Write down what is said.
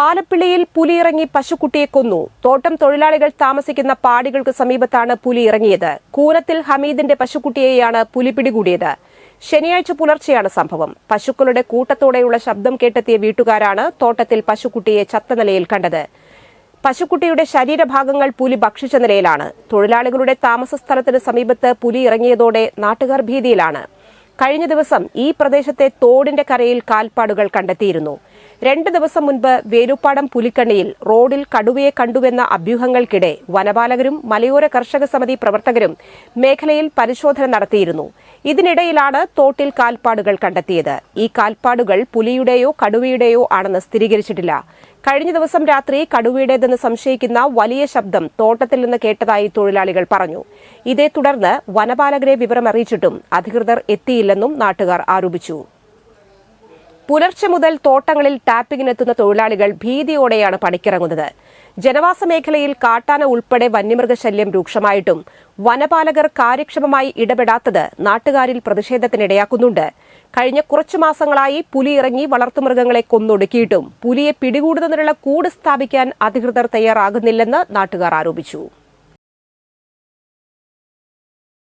പാലപ്പിള്ളിയിൽ പുലി ഇറങ്ങി പശുക്കുട്ടിയെ കൊന്നു. തോട്ടം തൊഴിലാളികൾ താമസിക്കുന്ന പാടികൾക്ക് സമീപത്താണ് പുലി ഇറങ്ങിയത് കൂനത്തിൽ ഹമീദിന്റെ പശുക്കുട്ടിയെയാണ് പുലി പിടികൂടിയത്. ശനിയാഴ്ച പുലർച്ചെയാണ് സംഭവം. പശുക്കളുടെ കൂട്ടത്തോടെയുള്ള ശബ്ദം കേട്ടെത്തിയ വീട്ടുകാരാണ് തോട്ടത്തിൽ പശുക്കുട്ടിയെ ചത്ത നിലയിൽ കണ്ടത്. പശുക്കുട്ടിയുടെ ശരീരഭാഗങ്ങൾ പുലി ഭക്ഷിച്ച നിലയിലാണ്. തൊഴിലാളികളുടെ താമസ സ്ഥലത്തിന് സമീപത്ത് പുലി ഇറങ്ങിയതോടെ നാട്ടുകാർ ഭീതിയിലാണ്. കഴിഞ്ഞ ദിവസം ഈ പ്രദേശത്തെ തോടിന്റെ കരയിൽ കാൽപ്പാടുകൾ കണ്ടെത്തിയിരുന്നു. രണ്ട് ദിവസം മുൻപ് വേലുപ്പാടം പുലിക്കണ്ണിയിൽ റോഡിൽ കടുവയെ കണ്ടുവെന്ന അഭ്യൂഹങ്ങൾക്കിടെ വനപാലകരും മലയോര കർഷക സമിതി പ്രവർത്തകരും മേഖലയിൽ പരിശോധന നടത്തിയിരുന്നു. ഇതിനിടയിലാണ് തോട്ടിൽ കാൽപ്പാടുകൾ കണ്ടെത്തിയത്. ഈ കാൽപ്പാടുകൾ പുലിയുടെയോ കടുവയുടെയോ ആണെന്ന് സ്ഥിരീകരിച്ചിട്ടില്ല. കഴിഞ്ഞ ദിവസം രാത്രി കടുവയുടേതെന്ന് സംശയിക്കുന്ന വലിയ ശബ്ദം തോട്ടത്തിൽ നിന്ന് കേട്ടതായി തൊഴിലാളികൾ പറഞ്ഞു. ഇതേ തുടർന്ന് വനപാലകരെ വിവരമറിയിച്ചിട്ടും അധികൃതർ എത്തിയില്ലെന്നും നാട്ടുകാർ ആരോപിച്ചു. പുലർച്ചെ മുതൽ തോട്ടങ്ങളിൽ ടാപ്പിങ്ങിനെത്തുന്ന തൊഴിലാളികൾ ഭീതിയോടെയാണ് പണിക്കിറങ്ങുന്നത്. ജനവാസ മേഖലയിൽ കാട്ടാന ഉൾപ്പെടെ വന്യമൃഗശല്യം രൂക്ഷമായിട്ടും വനപാലകർ കാര്യക്ഷമമായി ഇടപെടാത്തത് നാട്ടുകാരിൽ പ്രതിഷേധത്തിനിടയാക്കുന്നുണ്ട്. കഴിഞ്ഞ കുറച്ചു മാസങ്ങളായി പുലി ഇറങ്ങി വളർത്തുമൃഗങ്ങളെ കൊന്നൊടുക്കിയിട്ടും പുലിയെ പിടികൂടുന്നതിനുള്ള കൂട് സ്ഥാപിക്കാൻ അധികൃതർ തയ്യാറാകുന്നില്ലെന്ന് നാട്ടുകാർ ആരോപിച്ചു.